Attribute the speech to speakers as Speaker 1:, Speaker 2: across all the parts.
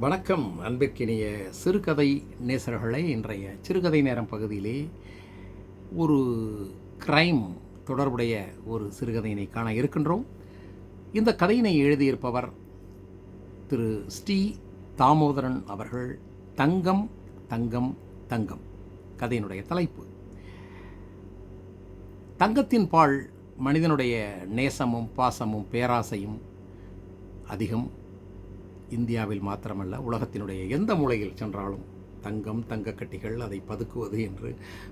Speaker 1: வணக்கம் அன்பிற்கினிய சிறுகதை நேசர்களே. இன்றைய சிறுகதை நேரம் பகுதியிலே ஒரு கிரைம் தொடர்புடைய ஒரு சிறுகதையினை காண இருக்கின்றோம். இந்த கதையினை எழுதியிருப்பவர் திரு ஸ்ரீ தாமோதரன் அவர்கள். தங்கம் தங்கம் தங்கம். கதையினுடைய தலைப்பு. தங்கத்தின் பால் மனிதனுடைய நேசமும் பாசமும் பேராசையும் அதிகம். இந்தியாவில் மாத்திரமல்ல உலகத்தினுடைய எந்த மூலையில் சென்றாலும் தங்கம் தங்கக்கட்டிகள் அதை பதுக்குவது என்று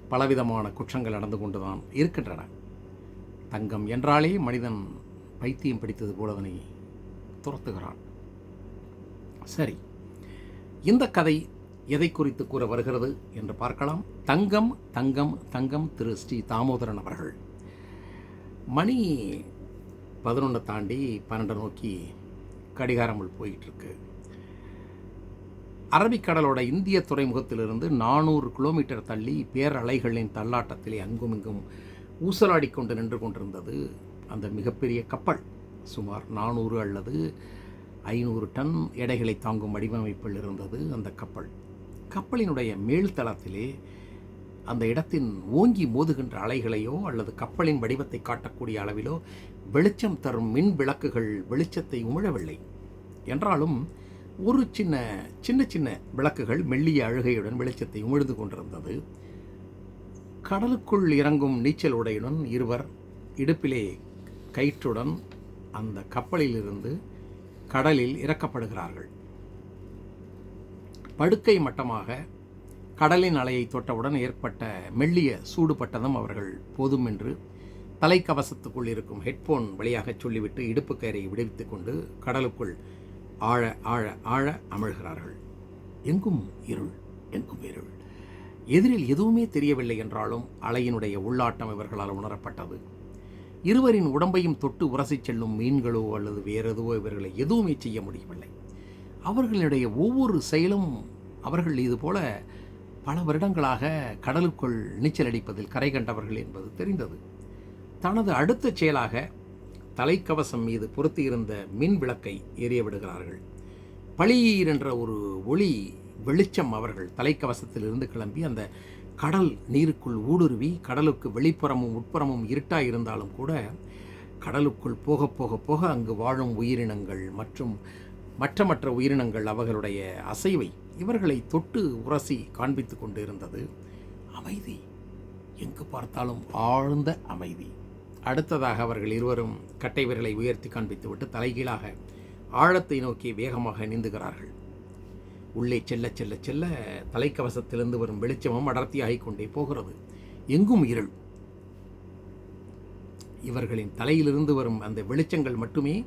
Speaker 1: பலவிதமான குற்றங்கள் நடந்து கொண்டுதான் இருக்கின்றன. தங்கம் என்றாலே மனிதன் பைத்தியம் பிடித்தது போல அதனை துரத்துகிறான். சரி இந்த கதை எதை குறித்து கூற வருகிறது என்று பார்க்கலாம். தங்கம் தங்கம் தங்கம் திரு ஸ்ரீ தாமோதரன் அவர்கள். மணி பதினொன்று தாண்டி பன்னெண்டு நோக்கி கடிகாரங்கள் போயிட்டுருக்கு. அரபிக்கடலோட இந்திய துறைமுகத்திலிருந்து நானூறு கிலோமீட்டர் தள்ளி பேரலைகளின் தள்ளாட்டத்திலே அங்குமிங்கும் ஊசலாடி கொண்டு நின்று கொண்டிருந்தது அந்த மிகப்பெரிய கப்பல். சுமார் நானூறு அல்லது ஐநூறு டன் எடைகளை தாங்கும் வடிவமைப்பில் இருந்தது அந்த கப்பல். கப்பலினுடைய மேல்தளத்திலே அந்த இடத்தின் ஓங்கி மோதுகின்ற அலைகளையோ அல்லது கப்பலின் வடிவத்தை காட்டக்கூடிய அளவிலோ வெளிச்சம் தரும் மின் விளக்குகள் வெளிச்சத்தை உமிழவில்லை. என்றாலும் ஒரு சின்ன சின்ன சின்ன விளக்குகள் மெல்லிய அழுகையுடன் வெளிச்சத்தை உமிழ்ந்து கொண்டிருந்தது. கடலுக்குள் இறங்கும் நீச்சல் உடையுடன் இருவர் இடுப்பிலே கயிற்றுடன் அந்த கப்பலிலிருந்து கடலில் இறக்கப்படுகிறார்கள். படுக்கை மட்டமாக கடலின் அலையை தொட்டவுடன் ஏற்பட்ட மெல்லிய சூடுபட்டதும் அவர்கள் போதும் என்று தலைக்கவசத்துக்குள் இருக்கும் ஹெட்போன் வழியாக சொல்லிவிட்டு இடுப்பு கயிறை விடுவித்துக் கொண்டு கடலுக்குள் ஆழ ஆழ ஆழ அமிழ்கிறார்கள். எங்கும் இருள் எங்கும் இருள். எதிரில் எதுவுமே தெரியவில்லை என்றாலும் அலையினுடைய உள்ளாட்டம் இவர்களால் உணரப்பட்டது. இருவரின் உடம்பையும் தொட்டு உரசிச் செல்லும் மீன்களோ அல்லது வேறெதுவோ இவர்களை எதுவுமே செய்ய முடியவில்லை. அவர்களுடைய ஒவ்வொரு செயலும் அவர்கள் இது போல பல வருடங்களாக கடலுக்குள் நீச்சல் அடிப்பதில் கரை கண்டவர்கள் என்பது தெரிந்தது. தனது அடுத்த செயலாக தலைக்கவசம் மீது பொருத்தியிருந்த மின் விளக்கை எரிய விடுகிறார்கள். பளீர் என்ற ஒரு ஒளி வெளிச்சம் அவர்கள் தலைக்கவசத்திலிருந்து கிளம்பி அந்த கடல் நீருக்குள் ஊடுருவி கடலுக்கு வெளிப்புறமும் உட்புறமும் இருட்டாக இருந்தாலும் கூட கடலுக்குள் போக போக போக அங்கு வாழும் உயிரினங்கள் மற்றும் மற்ற மற்ற உயிரினங்கள் அவர்களுடைய அசைவை இவர்களை தொட்டு உரசி காண்பித்து கொண்டு இருந்தது அமைதி. எங்கு பார்த்தாலும் ஆழ்ந்த அமைதி. அடுத்ததாக அவர்கள் இருவரும் கட்டை விரலை உயர்த்தி காண்பித்துவிட்டு தலைகீழாக ஆழத்தை நோக்கி வேகமாக நீந்துகிறார்கள். உள்ளே செல்ல செல்ல செல்ல தலைக்கவசத்திலிருந்து வரும் வெளிச்சமும் அடர்த்தியாகிக் கொண்டே போகிறது. எங்கும் இருள். இவர்களின் தலையிலிருந்து வரும் அந்த வெளிச்சங்கள் மட்டுமே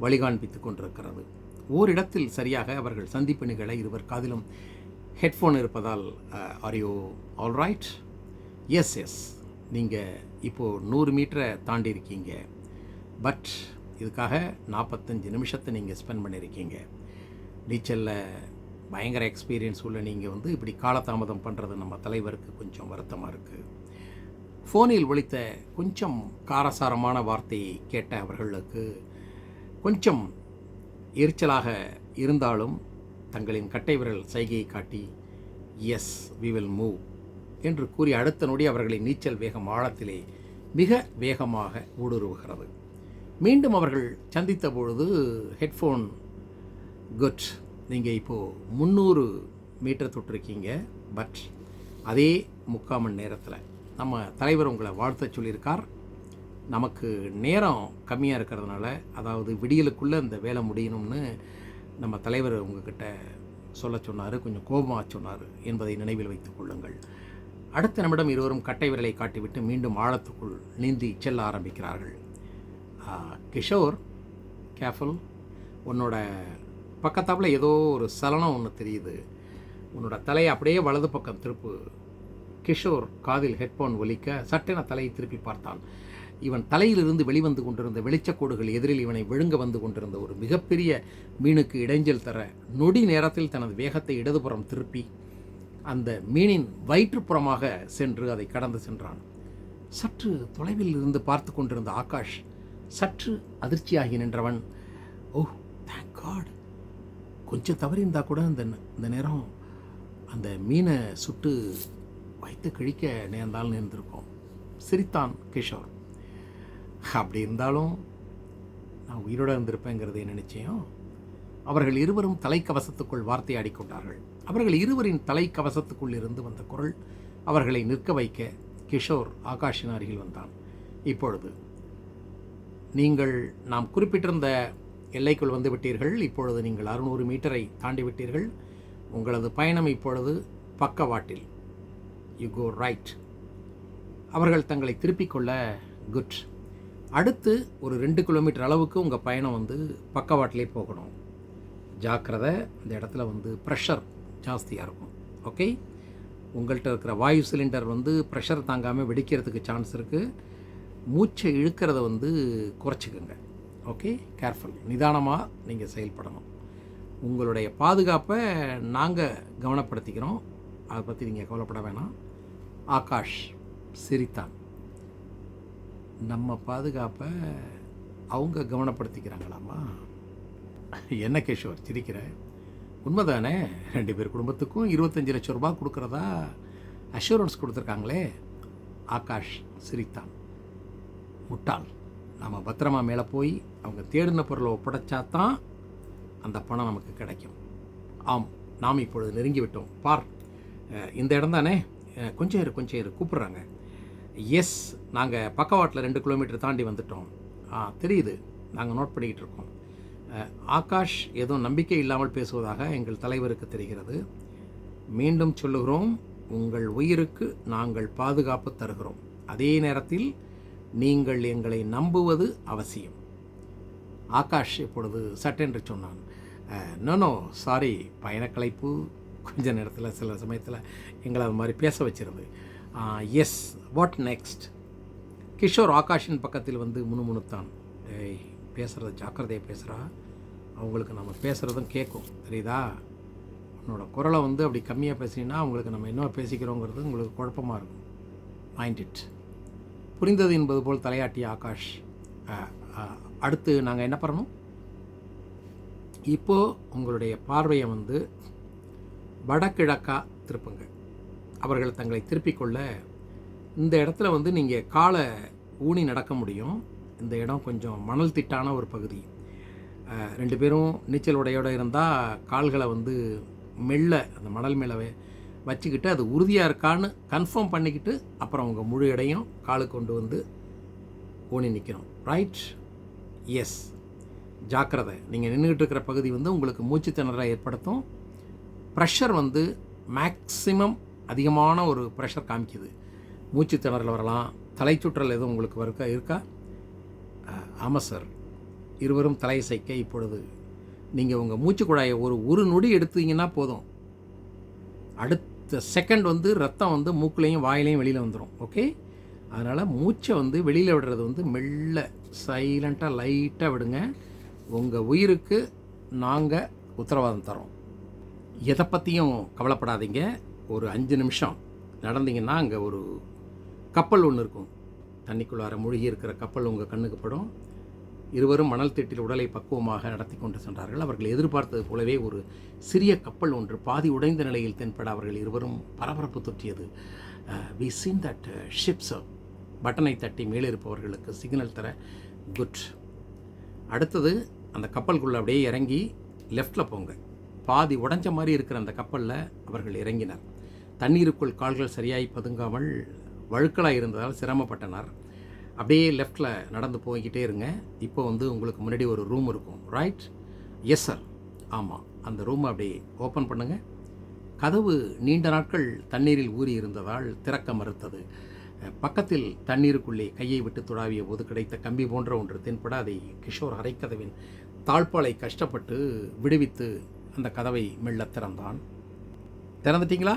Speaker 1: வழிகாண்பித்துக் கொண்டிருக்கிறது. ஓரிடத்தில் சரியாக அவர்கள் சந்திப்பு நிகழ இருவர் காதிலும் ஹெட்ஃபோன் இருப்பதால் are you alright yes yes நீங்கள் இப்போது நூறு மீட்டரை தாண்டி இருக்கீங்க. பட் இதுக்காக நாற்பத்தஞ்சு நிமிஷத்தை நீங்கள் ஸ்பெண்ட் பண்ணியிருக்கீங்க நீச்சலில் பயங்கர எக்ஸ்பீரியன்ஸ் உள்ள நீங்கள் வந்து இப்படி காலதாமதம் பண்ணுறது நம்ம தலைவருக்கு கொஞ்சம் வருத்தமாக இருக்குது ஃபோனில் ஒழித்த கொஞ்சம் காரசாரமான வார்த்தையை கேட்ட அவர்களுக்கு கொஞ்சம் எரிச்சலாக இருந்தாலும் தங்களின் கட்டை விரல் சைகையை காட்டி எஸ் வி வில் மூவ் என்று கூறி அடுத்த நொடி அவர்களின் நீச்சல் வேகம் ஆழத்திலே மிக வேகமாக ஊடுருவுகிறது. மீண்டும் அவர்கள் சந்தித்த பொழுது ஹெட்ஃபோன் குட் நீங்கள் இப்போது முந்நூறு மீட்டர் தொட்டிருக்கீங்க பட் அதே முக்கால் மணி நேரத்தில் நம்ம தலைவர் உங்களை வாழ்த்த சொல்லியிருக்கார். நமக்கு நேரம் கம்மியாக இருக்கிறதுனால அதாவது விடியலுக்குள்ளே இந்த வேலை முடியணும்னு நம்ம தலைவர் உங்ககிட்ட சொல்ல சொன்னார் கொஞ்சம் கோபமாக சொன்னார் என்பதை நினைவில் வைத்துக் கொள்ளுங்கள். அடுத்த நிமிடம் இருவரும் கட்டை விரலை காட்டிவிட்டு மீண்டும் ஆழத்துக்குள் நீந்தி செல்ல ஆரம்பிக்கிறார்கள். கிஷோர் கேர்ஃபுல் உன்னோட பக்கத்தாப்பில் ஏதோ ஒரு சலனம் ஒன்று தெரியுது. உன்னோட தலையை அப்படியே வலது பக்கம் திருப்பு. கிஷோர் காதில் ஹெட்ஃபோன் ஒலிக்க சட்டென தலையை திருப்பி பார்த்தான். இவன் தலையிலிருந்து வெளிவந்து கொண்டிருந்த வெளிச்சக்கோடுகள் எதிரில் இவனை விழுங்க வந்து கொண்டிருந்த ஒரு மிகப்பெரிய மீனுக்கு இடைஞ்சல் தர நொடி நேரத்தில் தனது வேகத்தை இடதுபுறம் திருப்பி அந்த மீனின் வயிற்றுப்புறமாக சென்று அதை கடந்து சென்றான். சற்று தொலைவில் இருந்து பார்த்து கொண்டிருந்த ஆகாஷ் சற்று அதிர்ச்சியாகி நின்றவன் ஓ தேங்க் காட் கொஞ்சம் தவறி இருந்தால் கூட அந்த இந்த நேரம் அந்த மீனை சுட்டு வைத்து கிழிக்க நேர்ந்தாலும் நேர்ந்திருக்கோம் சிரித்தான் கிஷோர். அப்படி இருந்தாலும் நான் உயிரோடு இருந்திருப்பேங்கிறது என்ன அவர்கள் இருவரும் தலைக்கவசத்துக்குள் வார்த்தையாடிக்கொண்டார்கள் அவர்கள் இருவரின் தலைக்கவசத்துக்குள் இருந்து வந்த குரல் அவர்களை நிற்க வைக்க கிஷோர் ஆகாஷின் அருகில் வந்தான். இப்பொழுது நீங்கள் நாம் குறிப்பிட்டிருந்த எல்லைக்குள் வந்து விட்டீர்கள். இப்பொழுது நீங்கள் அறுநூறு மீட்டரை தாண்டி விட்டீர்கள். உங்களது பயணம் இப்பொழுது பக்கவாட்டில். யூ கோ ரைட் அவர்கள் தங்களை திருப்பிக் கொள்ள குட் அடுத்து ஒரு ரெண்டு கிலோமீட்டர் அளவுக்கு உங்கள் பயணம் வந்து பக்கவாட்டிலே போகணும். ஜாக்கிரதை இந்த இடத்துல வந்து ப்ரெஷர் ஜாஸ்தியாக இருக்கும் ஓகே உங்கள்கிட்ட இருக்கிற வாயு சிலிண்டர் வந்து ப்ரெஷர் தாங்காமல் வெடிக்கிறதுக்கு சான்ஸ் இருக்குது மூச்சை இழுக்கிறத வந்து குறைச்சிக்கோங்க. ஓகே கேர்ஃபுல் நிதானமாக நீங்கள் செயல்படணும். உங்களுடைய பாதுகாப்பை நாங்கள் கவனப்படுத்திக்கிறோம். அதை பற்றி நீங்கள் கவலைப்பட வேணாம். ஆகாஷ் சிரித்தான். நம்ம பாதுகாப்பை அவங்க கவனப்படுத்திக்கிறாங்களாமா என்ன கிஷோர் சிரிக்கிறேன் உண்மைதானே? ரெண்டு பேர் குடும்பத்துக்கும் இருபத்தஞ்சு லட்சம் ரூபாய் கொடுக்குறதா அஷூரன்ஸ் கொடுத்துருக்காங்களே. ஆகாஷ் சிரித்தான். முட்டாள். நாம் பத்திரமா மேலே போய் அவங்க தேடின பொருளை ஒப்படைச்சா தான் அந்த பணம் நமக்கு கிடைக்கும். ஆம் நாம் இப்பொழுது நெருங்கி விட்டோம். பார். இந்த இடம் தானே? கொஞ்சம் இரு கொஞ்சம் இரு கூப்பிட்றாங்க. எஸ் நாங்கள் பக்கவாட்டில் ரெண்டு கிலோமீட்டர் தாண்டி வந்துட்டோம். ஆ தெரியுது. நாங்கள் நோட் பண்ணிக்கிட்டு இருக்கோம். ஆகாஷ் ஏதோ நம்பிக்கை இல்லாமல் பேசுவதாக எங்கள் தலைவருக்கு தெரிகிறது. மீண்டும் சொல்லுகிறோம் உங்கள் உயிருக்கு நாங்கள் பாதுகாப்பு தருகிறோம். அதே நேரத்தில் நீங்கள் எங்களை நம்புவது அவசியம். ஆகாஷ் இப்பொழுது சட்டென்று சொன்னான். நோ நோ சாரி பயணக்கலைப்பு கொஞ்ச நேரத்தில் சில சமயத்தில் எங்களை அது மாதிரி பேச வச்சிருது. எஸ் வாட் நெக்ஸ்ட் கிஷோர் ஆகாஷின் பக்கத்தில் வந்து முணுமுணுத்தான். ஏய் பேசுகிறத ஜாக்கிரதையாக பேசுகிறா அவங்களுக்கு நம்ம பேசுகிறதும் கேட்கும் தெரியுதா? உன்னோட குரலை வந்து அப்படி கம்மியாக பேசினீங்கன்னா அவங்களுக்கு நம்ம என்ன பேசிக்கிறோங்கிறது உங்களுக்கு குழப்பமாக இருக்கும். மைண்ட் இட் புரிந்தது என்பது போல் தலையாட்டி ஆகாஷ் அடுத்து நாங்கள் என்ன பண்ணணும்? இப்போது உங்களுடைய பார்வையை வந்து வடகிழக்காக திருப்புங்க அவர்கள் தங்களை திருப்பிக் கொள்ள இந்த இடத்துல வந்து நீங்கள் காலை ஊனி நடக்க முடியும். இந்த இடம் கொஞ்சம் மணல் திட்டான ஒரு பகுதி. ரெண்டு பேரும் நீச்சல் உடையோடு இருந்தால் கால்களை வந்து மெல்ல அந்த மணல் மேலே வச்சுக்கிட்டு அது உறுதியாக இருக்கான்னு கன்ஃபார்ம் பண்ணிக்கிட்டு அப்புறம் உங்கள் முழு இடையும் காலுக்கு கொண்டு வந்து ஊனி நிற்கணும் ரைட் எஸ் ஜாக்கிரதை. நீங்கள் நின்றுக்கிட்டு இருக்கிற பகுதி வந்து உங்களுக்கு மூச்சு திணறலை ஏற்படுத்தும். ப்ரெஷர் வந்து மேக்ஸிமம் அதிகமான ஒரு ப்ரெஷர் காமிக்குது. மூச்சு திணறல் வரலாம். தலைச்சுற்றல் எதுவும் உங்களுக்கு வருக்கா இருக்கா? அமசர் ஆமாம் சார். இருவரும் தலையசைக்க இப்பொழுது நீங்கள் உங்கள் மூச்சு குழாயை ஒரு ஒரு நொடி எடுத்தீங்கன்னா போதும். அடுத்த செகண்ட் வந்து ரத்தம் வந்து மூக்குலையும் வாயிலையும் வெளியில் வந்துடும் ஓகே அதனால் மூச்சை வந்து வெளியில் விடுறது வந்து மெல்ல சைலண்ட்டாக லைட்டாக விடுங்க. உங்கள் உயிருக்கு நாங்கள் உத்தரவாதம் தரோம் எதை பற்றியும் கவலைப்படாதீங்க. ஒரு அஞ்சு நிமிஷம் நடந்தீங்கன்னா அங்கே ஒரு கப்பல் ஒன்று இருக்கும். தண்ணிக்குள்ளார மூழ்கி இருக்கிற கப்பல் உங்கள் கண்ணுக்கு படும். இருவரும் மணல் திட்டில் உடலை பக்குவமாக நடத்தி கொண்டு சென்றார்கள். அவர்கள் எதிர்பார்த்தது போலவே ஒரு சிறிய கப்பல் ஒன்று பாதி உடைந்த நிலையில் தென்பட அவர்கள் இருவரும் பரபரப்பு தொற்றியது. வி சீன் தட் ஷிப்ஸ் பட்டனை தட்டி மேலே இருப்பவர்களுக்கு சிக்னல் தர குட் அடுத்தது அந்த கப்பலுக்குள்ளே அப்படியே இறங்கி லெஃப்டில் போங்க. பாதி உடைஞ்ச மாதிரி இருக்கிற அந்த கப்பலில் அவர்கள் இறங்கினர். தண்ணீருக்குள் கால்கள் சரியாய் பதுங்காமல் வழுக்கலாக இருந்ததால் சிரமப்பட்டனர். அப்படியே லெஃப்டில் நடந்து போய்கிட்டே இருங்க. இப்போ வந்து உங்களுக்கு முன்னாடி ஒரு ரூம் இருக்கும். ரைட் எஸ் சார் ஆமாம் அந்த ரூமை அப்படியே ஓப்பன் பண்ணுங்கள் கதவு நீண்ட நாட்கள் தண்ணீரில் ஊறி இருந்ததால் திறக்க மறுத்தது. பக்கத்தில் தண்ணீருக்குள்ளே கையை விட்டு துடாவிய போது கிடைத்த கம்பி போன்ற ஒன்று தென்பட அதை கிஷோர் அரைக்கதவின் தாழ்பாலை கஷ்டப்பட்டு விடுவித்து அந்த கதவை மெல்ல திறந்தான். திறந்துட்டீங்களா?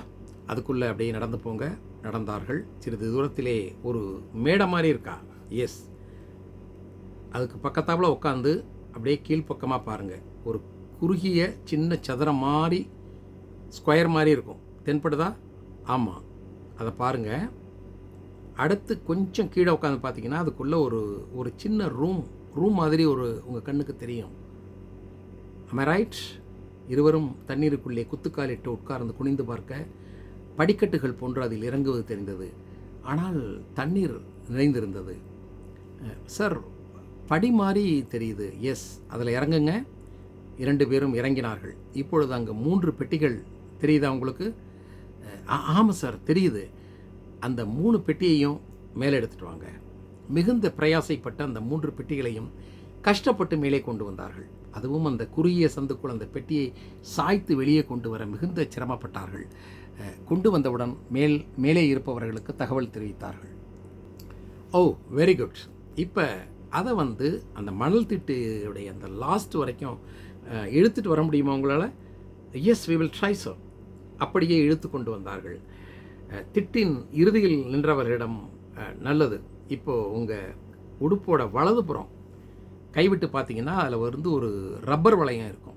Speaker 1: அதுக்குள்ளே அப்படியே நடந்து போங்க. நடந்தார்கள். சிறிது தூரத்திலே ஒரு மேடை மாதிரி இருக்கா? எஸ் அதுக்கு பக்கத்தாப்பில் உட்காந்து அப்படியே கீழ்ப்பக்கமாக பாருங்கள் ஒரு குறுகிய சின்ன சதுரம் மாதிரி ஸ்கொயர் மாதிரி இருக்கும். தென்படுதா? ஆமாம் அதை பாருங்கள் அடுத்து கொஞ்சம் கீழே உட்காந்து பார்த்தீங்கன்னா அதுக்குள்ளே ஒரு ஒரு சின்ன ரூம் ரூம் மாதிரி ஒரு உங்கள் கண்ணுக்கு தெரியும். Am ரைட் இருவரும் தண்ணீருக்குள்ளே குத்துக்காலிட்டு உட்கார்ந்து குனிந்து பார்க்க படிக்கட்டுகள் போன்று அதில் இறங்குவது தெரிந்தது. ஆனால் தண்ணீர் நிறைந்திருந்தது. சார் படி மாறி தெரியுது. எஸ் அதில் இறங்குங்க. இரண்டு பேரும் இறங்கினார்கள். இப்பொழுது அங்கே மூன்று பெட்டிகள் தெரியுதா உங்களுக்கு? ஆமாம் சார் தெரியுது. அந்த மூணு பெட்டியையும் மேலே எடுத்துட்டு வாங்க. மிகுந்த பிரயாசைப்பட்ட அந்த மூன்று பெட்டிகளையும் கஷ்டப்பட்டு மேலே கொண்டு வந்தார்கள். அதுவும் அந்த குறுகிய சந்துக்குள் அந்த பெட்டியை சாய்த்து வெளியே கொண்டு வர மிகுந்த சிரமப்பட்டார்கள். கொண்டு வந்தவுடன் மேல் மேலே இருப்பவர்களுக்கு தகவல் தெரிவித்தார்கள். ஓ வெரி குட் இப்போ அதை வந்து அந்த மணல் திட்டுடைய அந்த லாஸ்ட் வரைக்கும் இழுத்துட்டு வர முடியுமா உங்களால்? Yes we will try sir அப்படியே இழுத்து கொண்டு வந்தார்கள். திட்டின் இறுதியில் நின்றவர்களிடம் நல்லது. இப்போது உங்கள் உடுப்போட வலதுபுறம் கைவிட்டு பார்த்தீங்கன்னா அதில் வந்து ஒரு ரப்பர் வளையம் இருக்கும்.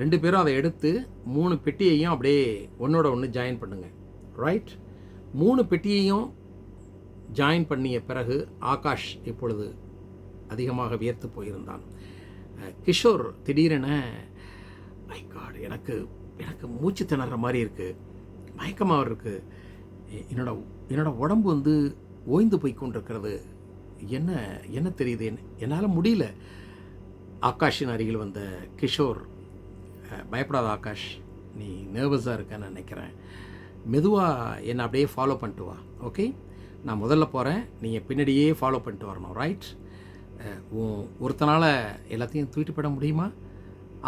Speaker 1: ரெண்டு பேரும் அதை எடுத்து மூணு பெட்டியையும் அப்படியே ஒன்றோட ஒன்று ஜாயின் பண்ணுங்கள் ரைட் மூணு பெட்டியையும் ஜாயின் பண்ணிய பிறகு ஆகாஷ் இப்பொழுது அதிகமாக வியர்த்து போயிருந்தான். கிஷோர் திடீரென மை காட் எனக்கு எனக்கு மூச்சு திணற மாதிரி இருக்குது மயக்கமாக இருக்குது என்னோட என்னோட உடம்பு வந்து ஓய்ந்து போய் கொண்டிருக்கிறது. என்ன என்ன தெரியுது? என்னால் முடியல. ஆகாஷின் அருகில் வந்த கிஷோர் பயப்படாத ஆகாஷ் நீ நர்வஸாக இருக்கன்னு நினைக்கிறேன். மெதுவாக என்னை அப்படியே ஃபாலோ பண்ணிட்டு வா ஓகே நான் முதல்ல போகிறேன் நீங்கள் பின்னாடியே ஃபாலோ பண்ணிட்டு வரணும் ரைட் உன் ஒருத்தனால் எல்லாத்தையும் தூக்கிட்டு போயிட முடியுமா?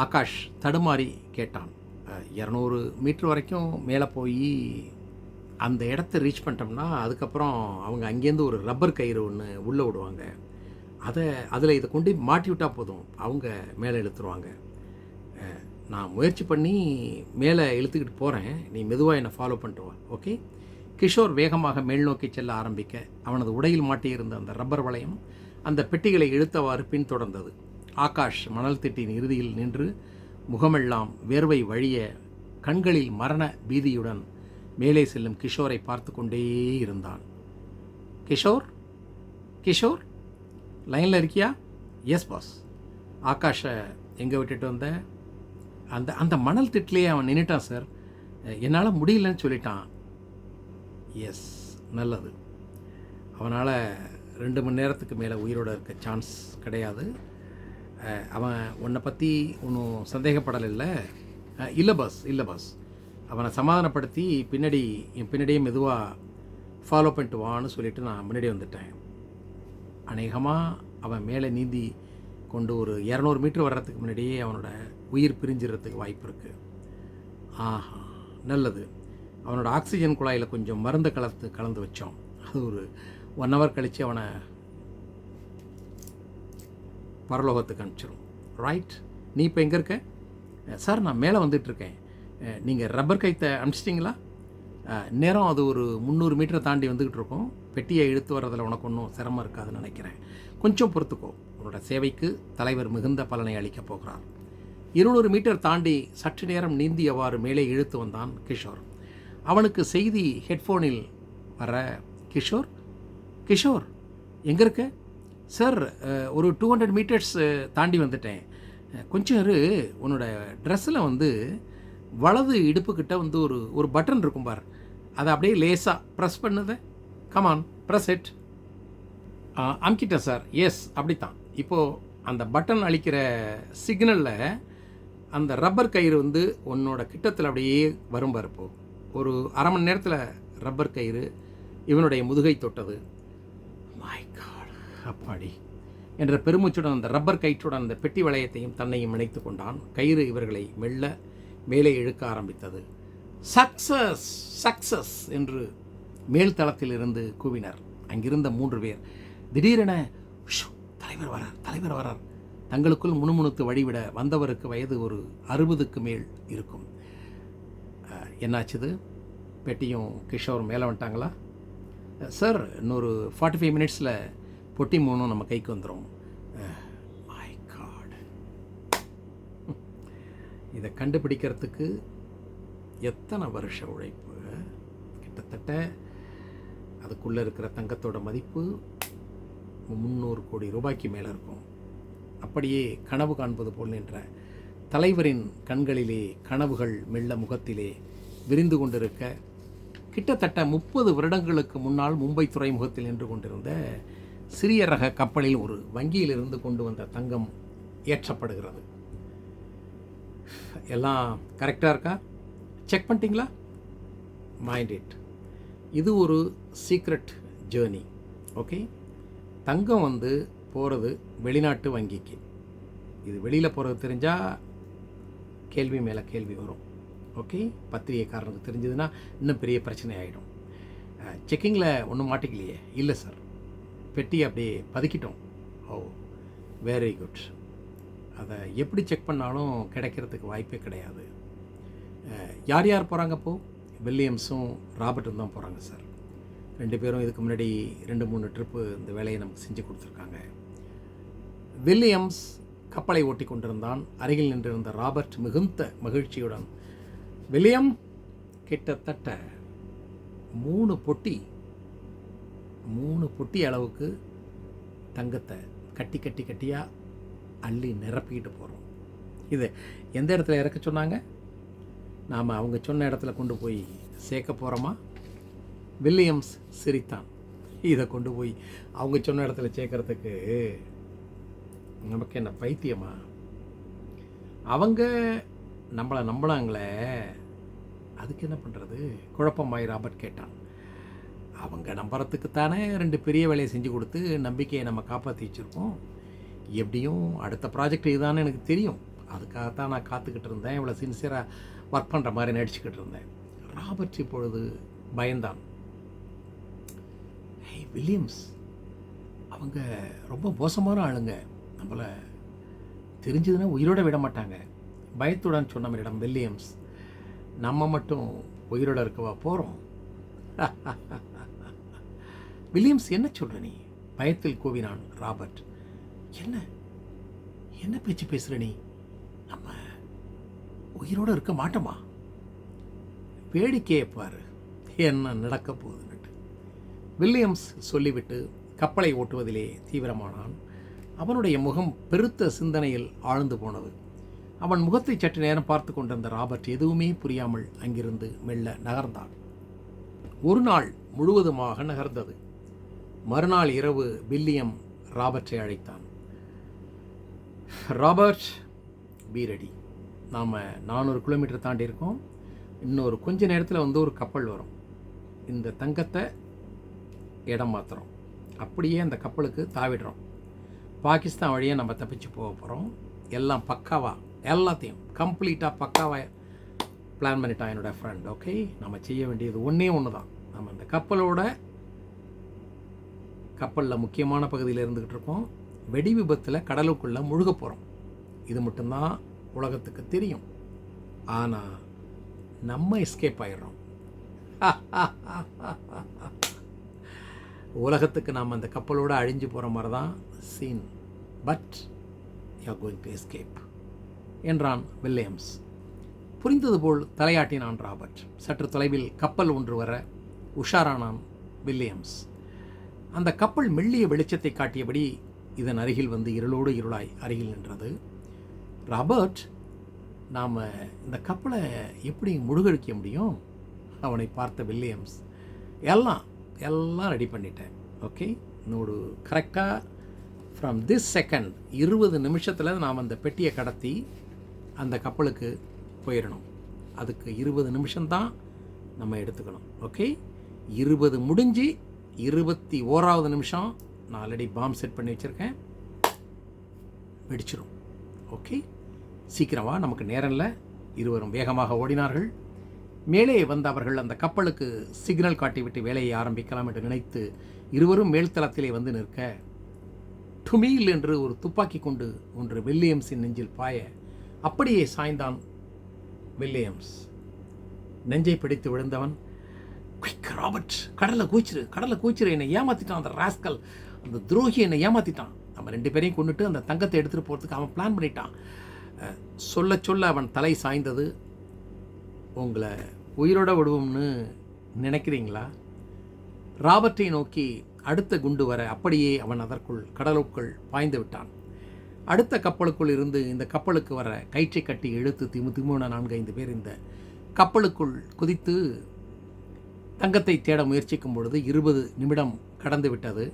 Speaker 1: ஆகாஷ் தடுமாறி கேட்டான். இரநூறு மீட்ரு வரைக்கும் மேலே போய் அந்த இடத்த ரீச் பண்ணிட்டோம்னா அதுக்கப்புறம் அவங்க அங்கேருந்து ஒரு ரப்பர் கயிறு ஒன்று உள்ளே விடுவாங்க. அதை அதில் இதை கொண்டு போய் மாட்டி விட்டால் போதும். அவங்க மேலே இழுத்துருவாங்க. நான் முயற்சி பண்ணி மேலே இழுத்துக்கிட்டு போகிறேன் நீ மெதுவாக என்னை ஃபாலோ பண்ணிட்டு வா ஓகே கிஷோர் வேகமாக மேல் நோக்கி செல்ல ஆரம்பிக்க அவனது உடையில் மாட்டியிருந்த அந்த ரப்பர் வளையம் அந்த பெட்டிகளை இழுத்தவாறு பின்தொடர்ந்தது. ஆகாஷ் மணல் திட்டின் இறுதியில் நின்று முகமெல்லாம் வேர்வை வழிய கண்களில் மரண பீதியுடன் மேலே செல்லும் கிஷோரை பார்த்து கொண்டே இருந்தான். கிஷோர்? கிஷோர்? லைனில் இருக்கியா? எஸ் பாஸ் ஆகாஷை எங்கே விட்டுட்டு வந்த? அந்த அந்த மணல் திட்டிலேயே அவன் நின்றுட்டான் சார் என்னால் முடியலன்னு சொல்லிட்டான். எஸ் நல்லது. அவனால் ரெண்டு மணி நேரத்துக்கு மேலே உயிரோட இருக்க சான்ஸ் கிடையாது. அவன் உன்னை பற்றி ஒன்றும் சந்தேகப்படலைல்ல இல்லை? பாஸ் இல்லை பாஸ் அவனை சமாதானப்படுத்தி பின்னாடி என் பின்னாடியே மெதுவாக ஃபாலோ பண்ணிட்டு வான்னு சொல்லிட்டு நான் முன்னாடி வந்துட்டேன். அநேகமாக அவன் மேலே நீந்தி கொண்டு ஒரு இரநூறு மீட்டர் வர்றதுக்கு முன்னாடியே அவனோட உயிர் பிரிஞ்சிடறதுக்கு வாய்ப்பு இருக்குது ஆஹா நல்லது. அவனோட ஆக்சிஜன் குழாயில் கொஞ்சம் மருந்து கலந்து கலந்து வச்சோம். அது ஒரு ஒன் ஹவர் கழித்து அவனை பரலோகத்துக்கு அனுப்பிச்சிடும் ரைட் நீ இப்போ எங்கே இருக்க? சார் நான் மேலே வந்துட்டுருக்கேன் நீங்கள் ரப்பர் கைத்தை அனுப்பிச்சிட்டிங்களா? நேரம் அது ஒரு முந்நூறு மீட்டரை தாண்டி வந்துக்கிட்டு இருக்கோம். பெட்டியை இழுத்து வர்றதில் உனக்கு ஒன்றும் சிரமம் இருக்காதுன்னு நினைக்கிறேன். கொஞ்சம் பொறுத்துக்கோ. உன்னோட சேவைக்கு தலைவர் மிகுந்த பலனை அளிக்கப் போகிறார். இருநூறு மீட்டர் தாண்டி சற்று நேரம் நீந்தியவாறு மேலே இழுத்து வந்தான் கிஷோர். அவனுக்கு செய்தி ஹெட்ஃபோனில் வர கிஷோர்? கிஷோர் எங்கே இருக்க சார் ஒரு டூ ஹண்ட்ரட் மீட்டர்ஸ் தாண்டி வந்துட்டேன். கொஞ்சம் இரு உன்னோட ட்ரெஸ்ஸில் வந்து வலது இடுப்புக்கிட்ட வந்து ஒரு ஒரு பட்டன் இருக்கும் பார். அதை அப்படியே லேசாக ப்ரெஸ் பண்ணுது. கமான் ப்ரெஸ் இட் அமுக்கிட்டேன் சார். எஸ் அப்படித்தான். இப்போது அந்த பட்டன் அளிக்கிற சிக்னலில் அந்த ரப்பர் கயிறு வந்து உன்னோட கிட்டத்தில் அப்படியே வரும் பாரு ஒரு அரை மணி நேரத்தில் ரப்பர் கயிறு இவனுடைய முதுகை தொட்டது. மாய் காட் அப்பாடி. என்ற பெருமூச்சுடன் அந்த ரப்பர் கயிற்றுடன் அந்த பெட்டி வளையத்தையும் தன்னையும் இணைத்து கொண்டான். கயிறு இவர்களை மெல்ல மேலே இழுக்க ஆரம்பித்தது. சக்சஸ் சக்சஸ் என்று மேல் தளத்தில் இருந்து கூவினர். அங்கிருந்த மூன்று பேர் திடீரென தலைவர் வரார் தலைவர் வரார். தங்களுக்குள் முணுமுணுத்து வழிவிட வந்தவருக்கு வயது ஒரு அறுபதுக்கு மேல் இருக்கும். என்னாச்சுது? பெட்டியும் கிஷோர் மேலே வந்துட்டாங்களா? சார் இன்னொரு ஃபார்ட்டி ஃபைவ் மினிட்ஸில் பொட்டி மூணும் நம்ம கைக்கு வந்துடும் மை காட் இதை கண்டுபிடிக்கிறதுக்கு எத்தனை வருஷ உழைப்பு? கிட்டத்தட்ட அதுக்குள்ளே இருக்கிற தங்கத்தோட மதிப்பு முந்நூறு கோடி ரூபாய்க்கு மேலே இருக்கும். அப்படியே கனவு காண்பது போல் நின்ற தலைவரின் கண்களிலே கனவுகள் மெல்ல முகத்திலே விரிந்து கொண்டிருக்க கிட்டத்தட்ட முப்பது வருடங்களுக்கு முன்னால் மும்பை துறைமுகத்தில் நின்று கொண்டிருந்த சிறிய ரக கப்பலில் ஒரு வங்கியிலிருந்து கொண்டு வந்த தங்கம் ஏற்றப்படுகிறது. எல்லாம் கரெக்டாக இருக்கா? செக் பண்ணிட்டீங்களா? மைண்ட் இட் இது ஒரு சீக்ரெட் ஜேர்னி ஓகே தங்கம் வந்து போகிறது வெளிநாட்டு வங்கிக்கு. இது வெளியில் போகிறது தெரிஞ்சால் கேள்வி மேலே கேள்வி வரும். ஓகே? பத்திரிகைக்காரனுக்கு தெரிஞ்சதுன்னா இன்னும் பெரிய பிரச்சனை ஆகிடும் செக்கிங்கில் ஒன்றும் மாட்டிக்கலையே? இல்லை சார். பெட்டி அப்படியே பதுக்கிட்டோம். ஓ வெரி குட் அதை எப்படி செக் பண்ணாலும் கிடைக்கிறதுக்கு வாய்ப்பே கிடையாது. யார் யார் போகிறாங்க அப்போ? வில்லியம்ஸும் ராபர்ட்டும் தான் போகிறாங்க சார். ரெண்டு பேரும் இதுக்கு முன்னாடி ரெண்டு மூணு ட்ரிப்பு இந்த வேலையை நமக்கு செஞ்சு கொடுத்துருக்காங்க. வில்லியம்ஸ் கப்பலை ஓட்டி கொண்டிருந்தான். அருகில் நின்றிருந்த ராபர்ட் மிகுந்த மகிழ்ச்சியுடன் வில்லியம் கிட்டத்தட்ட மூணு பொட்டி மூணு பொட்டி அளவுக்கு தங்கத்தை கட்டி கட்டி கட்டியாக அள்ளி நிரப்பிக்கிட்டு போகிறோம் இது எந்த இடத்துல இறக்க சொன்னாங்க? நாம் அவங்க சொன்ன இடத்துல கொண்டு போய் சேர்க்க போகிறோமா வில்லியம்ஸ் சிரித்தான். இதை கொண்டு போய் அவங்க சொன்ன இடத்துல சேர்க்கறதுக்கு நமக்கு என்ன பைத்தியமா? அவங்க நம்மளை நம்பினாங்களே அதுக்கு என்ன பண்ணுறது குழப்பமாய் ராபர்ட் கேட்டான். அவங்க நம்புறதுக்கு தானே ரெண்டு பெரிய வேலையை செஞ்சு கொடுத்து நம்பிக்கையை நம்ம காப்பாற்றி வச்சுருக்கோம். எப்படியும் அடுத்த ப்ராஜெக்ட் இதுதானே எனக்கு தெரியும். அதுக்காகத்தான் நான் காத்துக்கிட்டு இருந்தேன். இவ்வளோ சின்சியராக ஒர்க் பண்ணுற மாதிரி நடிச்சுக்கிட்டு இருந்தேன். ராபர்ட் இப்பொழுது பயந்தான். ஹே வில்லியம்ஸ் அவங்க ரொம்ப மோசமான ஆளுங்க. நம்மளை தெரிஞ்சதுன்னா உயிரோட விட மாட்டாங்க. பயத்துடன் சொன்னவரிடம் வில்லியம்ஸ் நம்ம மட்டும் உயிரோட இருக்கவா போகிறோம் வில்லியம்ஸ் என்ன சொல்கிற நீ? பயத்தில் கூவினான் ராபர்ட். என்ன? என்ன பேச்சு பேசுகிற நீ? நம்ம உயிரோடு இருக்க மாட்டோமா? வேடிக்கையை பாரு. என்ன நடக்க போகுதுன்னுட்டு. வில்லியம்ஸ் சொல்லிவிட்டு கப்பலை ஓட்டுவதிலே தீவிரமானான். அவனுடைய முகம் பெருத்த சிந்தனையில் ஆழ்ந்து போனது. அவன் முகத்தை சற்று நேரம் பார்த்து கொண்டிருந்த ராபர்ட் எதுவுமே புரியாமல் அங்கிருந்து மெல்ல நகர்ந்தான். ஒரு நாள் முழுவதுமாக நகர்ந்தது. மறுநாள் இரவு வில்லியம் ராபர்ட்டை அழைத்தான். ராபர்ட் பீரடி நாம் நானூறு கிலோமீட்டர் தாண்டி இருக்கோம். இன்னொரு கொஞ்ச நேரத்தில் வந்து ஒரு கப்பல் வரும். இந்த தங்கத்தை இடம் மாற்றுறோம் அப்படியே அந்த கப்பலுக்கு தாவிடுறோம். பாகிஸ்தான் வழியாக நம்ம தப்பிச்சு போக போகிறோம் எல்லாம் பக்காவாக எல்லாத்தையும் கம்ப்ளீட்டாக பக்காவாக பிளான் பண்ணிட்டான் என்னோடய ஃப்ரெண்ட் ஓகே நம்ம செய்ய வேண்டியது ஒன்றே ஒன்று தான் நம்ம அந்த கப்பலோட கப்பலில் முக்கியமான பகுதியில் இருந்துக்கிட்டு இருக்கோம். வெடி விபத்தில் கடலுக்குள்ளே முழுக போகிறோம் இது மட்டும்தான் உலகத்துக்கு தெரியும். ஆனால் நம்ம எஸ்கேப் ஆயிடுறோம். உலகத்துக்கு நாம் அந்த கப்பலோட அழிஞ்சு போகிற மாதிரி தான் scene but you going to escape என்றான் வில்லியம்ஸ். புரிந்தது போல் தலையாட்டினான் ராபர்ட். சற்று தொலைவில் கப்பல் ஒன்று வர உஷாரானான் வில்லியம்ஸ். அந்த கப்பல் மெல்லிய வெளிச்சத்தை காட்டியபடி இதன் அருகில் வந்து இருளோடு இருளாய் அருகில் நின்றது. ராபர்ட் நாம் இந்த கப்பலை எப்படி முழுகடிக்க முடியும்? அவனை பார்த்த வில்லியம்ஸ் எல்லாம் எல்லாம் ரெடி பண்ணிட்டேன். ஓகே நோடு கரெக்டாக ஃப்ரம் திஸ் செகண்ட் இருபது நிமிஷத்தில் நாம் அந்த பெட்டியை கடத்தி அந்த கப்பலுக்கு போயிடணும் அதுக்கு இருபது நிமிஷம்தான் நம்ம எடுத்துக்கணும். ஓகே இருபது முடிஞ்சு இருபத்தி ஓராவது நிமிஷம் நான் ஆல்ரெடி பாம் செட் பண்ணி வச்சுருக்கேன். வெடிச்சிடும் ஓகே சீக்கிரமாக நமக்கு நேரம் இல்லை. இருவரும் வேகமாக ஓடினார்கள். மேலே வந்த அவர்கள் அந்த கப்பலுக்கு சிக்னல் காட்டிவிட்டு வேலையை ஆரம்பிக்கலாம் என்று நினைத்து இருவரும் மேல்தளத்திலே வந்து நிற்க டுமீல் என்று ஒரு துப்பாக்கி கொண்டு ஒன்று வில்லியம்ஸின் நெஞ்சில் பாய அப்படியே சாய்ந்தான் வில்லியம்ஸ். நெஞ்சை பிடித்து விழுந்தவன் குயிக் ராபர்ட் கடலை கூச்சிரு கடலை கூச்சிரு என்னை ஏமாத்திட்டான் அந்த ராஸ்கல் அந்த துரோகி என்னை ஏமாத்திட்டான். நம்ம ரெண்டு பேரையும் கொண்டுட்டு அந்த தங்கத்தை எடுத்துகிட்டு போகிறதுக்கு அவன் பிளான் பண்ணிட்டான். சொல்ல சொல்ல அவன் தலை சாய்ந்தது. உங்களை உயிரோட விடுவோம்னு நினைக்கிறீங்களா? ராபர்ட்டை நோக்கி அடுத்த குண்டு வர அப்படியே அவன் அதற்குள் கடலுக்குள் பாய்ந்து விட்டான். அடுத்த கப்பலுக்குள் இருந்து இந்த கப்பலுக்கு வர கயிற்றை கட்டி இழுத்து திமு திமுன நான்கு ஐந்து பேர் இந்த கப்பலுக்குள் குதித்து தங்கத்தை தேட முயற்சிக்கும் பொழுது இருபது நிமிடம் கடந்து விட்டது.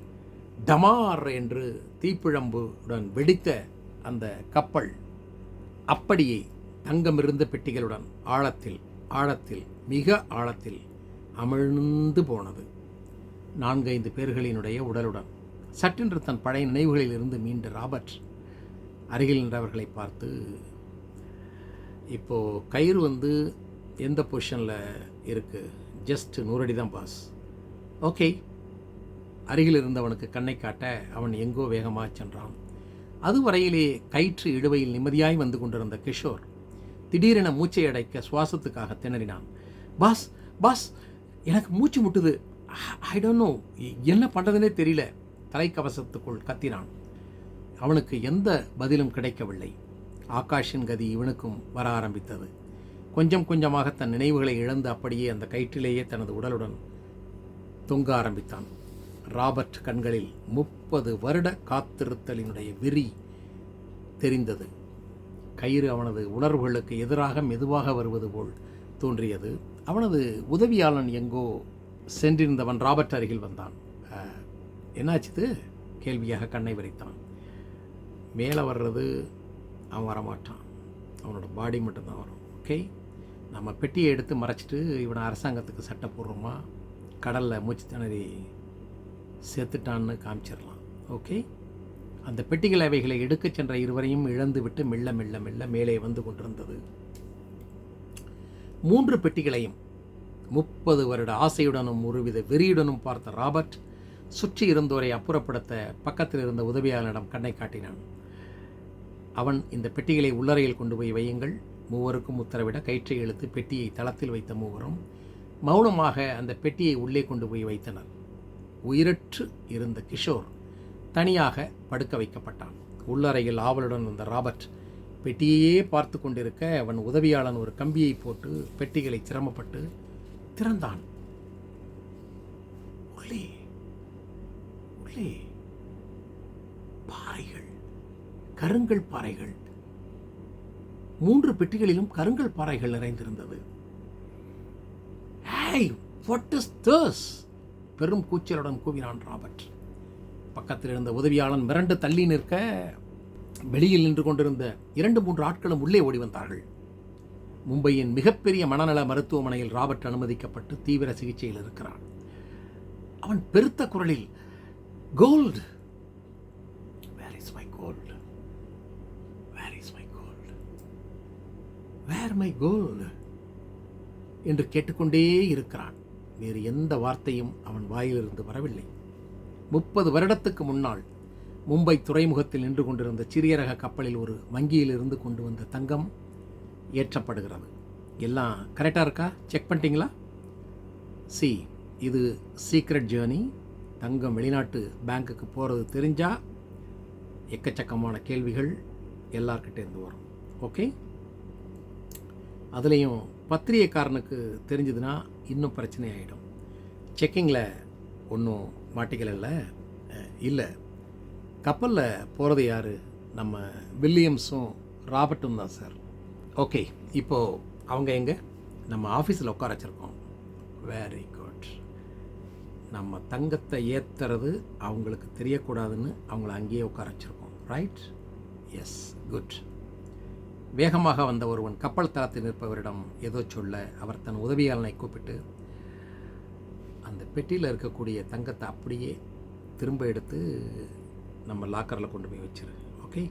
Speaker 1: டமார் என்று தீப்பிழம்புடன் வெடித்த அந்த கப்பல் அப்படியே தங்கமிருந்த பெட்டிகளுடன் ஆழத்தில் ஆழத்தில் மிக ஆழத்தில் அமிழ்ந்து போனது. நான்கைந்து பேர்களினுடைய உடலுடன். சட்டென்று தன் பழைய நினைவுகளில் இருந்து மீண்ட ராபர்ட் அருகில் நின்றவர்களை பார்த்து இப்போது கயிறு வந்து எந்த பொசிஷனில் இருக்குது ஜஸ்ட் நூறடி தான் பாஸ். ஓகே. அருகில் இருந்தவனுக்கு கண்ணை காட்ட அவன் எங்கோ வேகமாக சென்றான். அதுவரையிலே கயிற்று இழுவையில் நிம்மதியாய் வந்து கொண்டிருந்த கிஷோர் திடீரென மூச்சை அடைக்க சுவாசத்துக்காக திணறினான். பாஸ் பாஸ் எனக்கு மூச்சு முட்டுது. ஐ டோன்ட் நோ என்ன பண்ணுறதுனே தெரியல. தலைக்கவசத்துக்குள் கத்தினான். அவனுக்கு எந்த பதிலும் கிடைக்கவில்லை. ஆகாஷின் கதி இவனுக்கும் வர ஆரம்பித்தது. கொஞ்சம் கொஞ்சமாக தன் நினைவுகளை இழந்து அப்படியே அந்த கயிற்றிலேயே தனது உடலுடன் தொங்க ஆரம்பித்தான். ராபர்ட் கண்களில் முப்பது வருட காத்திருத்தலினுடைய விரி தெரிந்தது. கயிறு அவனது உணர்வுகளுக்கு எதிராக மெதுவாக வருவது போல் தோன்றியது. அவனது உதவியாளன் எங்கோ சென்றிருந்தவன் ராபர்ட் அருகில் வந்தான். என்னாச்சுது கேள்வியாக கண்ணை வரைத்தான். மேலே வர்றது அவன் வரமாட்டான். அவனோட பாடி மட்டும்தான் வரும். ஓகே? நம்ம பெட்டியை எடுத்து மறைச்சிட்டு இவனை அரசாங்கத்துக்கு சட்டை போடுறோமா? கடலில் மூச்சு திணறி செத்துட்டான்னு காமிச்சிடலாம். ஓகே? அந்த பெட்டிகள் அவைகளை எடுக்கச் சென்ற இருவரையும் இழந்து விட்டு மெல்ல மெல்ல மெல்ல மேலே வந்து கொண்டிருந்தது. மூன்று பெட்டிகளையும் முப்பது வருட ஆசையுடனும் ஒருவித வெறியுடனும் பார்த்த ராபர்ட் சுற்றி இருந்தோரை அப்புறப்படுத்த பக்கத்தில் இருந்த உதவியாளனிடம் கண்ணை காட்டினான். அவன் இந்த பெட்டிகளை உள்ளறையில் கொண்டு போய் வையுங்கள். மூவருக்கும் உத்தரவிட கயிற்றை இழுத்து பெட்டியை தளத்தில் வைத்த மூவரும் மௌனமாக அந்த பெட்டியை உள்ளே கொண்டு போய் வைத்தனர். உயிரற்று இருந்த கிஷோர் தனியாக படுக்க வைக்கப்பட்டான். உள்ளறையில் ஆவலுடன் வந்த ராபர்ட் பெட்டியையே பார்த்து கொண்டிருக்க அவன் உதவியாளன் ஒரு கம்பியை போட்டு பெட்டிகளை சிரமப்பட்டு திறந்தான். உள்ளே உள்ளே. பாறைகள் கருங்கல் பாறைகள். மூன்று பெட்டிகளிலும் கருங்கல் பாறைகள் நிறைந்திருந்தது. ஹேய் வாட் இஸ் திஸ் பெரும் கூச்சலுடன் கூவினான் ராபர்ட். பக்கத்தில் இருந்த உதவியாளன் மிரண்டு தள்ளி நிற்க வெளியில் நின்று கொண்டிருந்த இரண்டு மூன்று ஆட்களும் உள்ளே ஓடி வந்தார்கள். மும்பையின் மிகப்பெரிய மனநல மருத்துவமனையில் ராபர்ட் அனுமதிக்கப்பட்டு தீவிர சிகிச்சையில் இருக்கிறான். அவன் பெருத்த குரலில் gold where is my gold where is my gold where my gold என்று கேட்டுக்கொண்டே இருக்கிறான். வேறு எந்த வார்த்தையும் அவன் வாயிலிருந்து வரவில்லை. முப்பது வருடத்துக்கு முன்னால் மும்பை துறைமுகத்தில் நின்று கொண்டிருந்த சிறிய ரக கப்பலில் ஒரு வங்கியிலிருந்து கொண்டு வந்த தங்கம் ஏற்றப்படுகிறது. எல்லாம் கரெக்டாக இருக்கா? செக் பண்ணிட்டீங்களா? சி இது சீக்ரெட் ஜேர்னி தங்கம் வெளிநாட்டு பேங்க்குக்கு போகிறது தெரிஞ்சால் எக்கச்சக்கமான கேள்விகள் எல்லார்கிட்டேருந்து வரும். ஓகே அதுலேயும் பத்திரிகைக்காரனுக்கு தெரிஞ்சதுன்னா இன்னும் பிரச்சனை ஆகிடும் செக்கிங்கில் ஒன்றும் மாட்டிக்கல இல்லை? கப்பலில் போகிறது யார்? நம்ம வில்லியம்ஸும் ராபர்ட்டும் தான் சார். ஓகே இப்போது அவங்க எங்கே? நம்ம ஆஃபீஸில் உட்கார வச்சுருக்கோம். வெரி குட் நம்ம தங்கத்தை ஏற்றுறது அவங்களுக்கு தெரியக்கூடாதுன்னு அவங்கள அங்கேயே உட்கார வச்சுருக்கோம். ரைட் எஸ் குட் வேகமாக வந்த ஒருவன் கப்பல் தளத்தில் நிற்பவரிடம் ஏதோ சொல்ல அவர் தன் உதவியாளனை கூப்பிட்டு அந்த பெட்டியில் இருக்கக்கூடிய தங்கத்தை அப்படியே திரும்ப எடுத்து நம்ம லாக்கரில் கொண்டு போய் வச்சிரு. ஓகே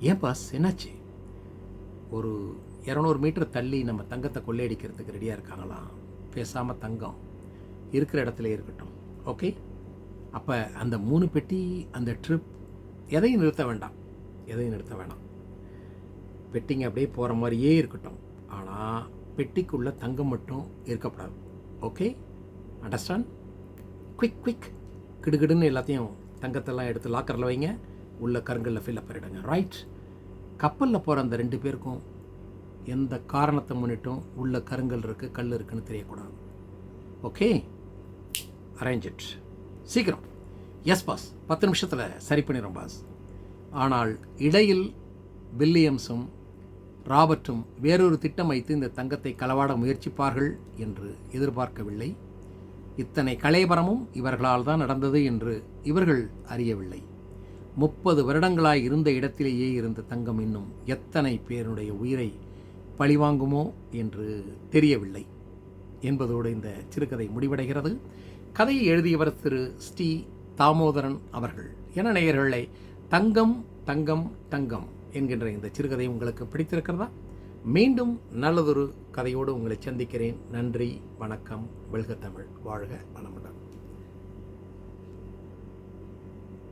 Speaker 1: ஏன் பாஸ் என்னாச்சு? ஒரு இரநூறு மீட்டர் தள்ளி நம்ம தங்கத்தை கொள்ளையடிக்கிறதுக்கு ரெடியாக இருக்காங்களாம் பேசாமல் தங்கம் இருக்கிற இடத்துல இருக்கட்டும். ஓகே அப்போ அந்த மூணு பெட்டி அந்த ட்ரிப் எதையும் நிறுத்த வேண்டாம். எதையும் நிறுத்த வேண்டாம் பெட்டிங்க அப்படியே போகிற மாதிரியே இருக்கட்டும். ஆனால் பெட்டிக்குள்ளே தங்கம் மட்டும் இருக்கப்படாது ஓகே அண்டர்ஸ்டாண்ட் குவிக் குவிக் கிடுகிடுன்னு எல்லாத்தையும் தங்கத்தெல்லாம் எடுத்து லாக்கரில் வைங்க. உள்ள கருங்கல்ல ஃபில்லப் பண்ணிடுங்க. ரைட் கப்பலில் போகிற அந்த ரெண்டு பேருக்கும் எந்த காரணத்தை முன்னிட்டும் உள்ள கருங்கல் இருக்குது கல் இருக்குன்னு தெரியக்கூடாது. ஓகே? அரேஞ்ச் இட் சீக்கிரம். எஸ் பாஸ் பத்து நிமிஷத்தில் சரி பண்ணிடுறோம் பாஸ் ஆனால் இடையில் வில்லியம்ஸும் ராபர்ட்டும் வேறொரு திட்டம் வைத்து இந்த தங்கத்தை களவாட முயற்சிப்பார்கள் என்று எதிர்பார்க்கவில்லை. இத்தனை கலைபரமும் இவர்களால் தான் நடந்தது என்று இவர்கள் அறியவில்லை. முப்பது வருடங்களாய் இருந்த இடத்திலேயே இருந்த தங்கம் இன்னும் எத்தனை பேருடைய உயிரை பழிவாங்குமோ என்று தெரியவில்லை என்பதோடு இந்த சிறுகதை முடிவடைகிறது. கதையை எழுதியவர் திரு. ஸ்ரீ. தாமோதரன் அவர்கள். என நேயர்களே தங்கம் தங்கம் தங்கம் என்கின்ற இந்த சிறுகதை உங்களுக்கு பிடித்திருக்கிறதா? மீண்டும் நல்லதொரு கதையோடு உங்களை சந்திக்கிறேன். நன்றி வணக்கம் வெல்க தமிழ். வாழ்க வளமுடன்.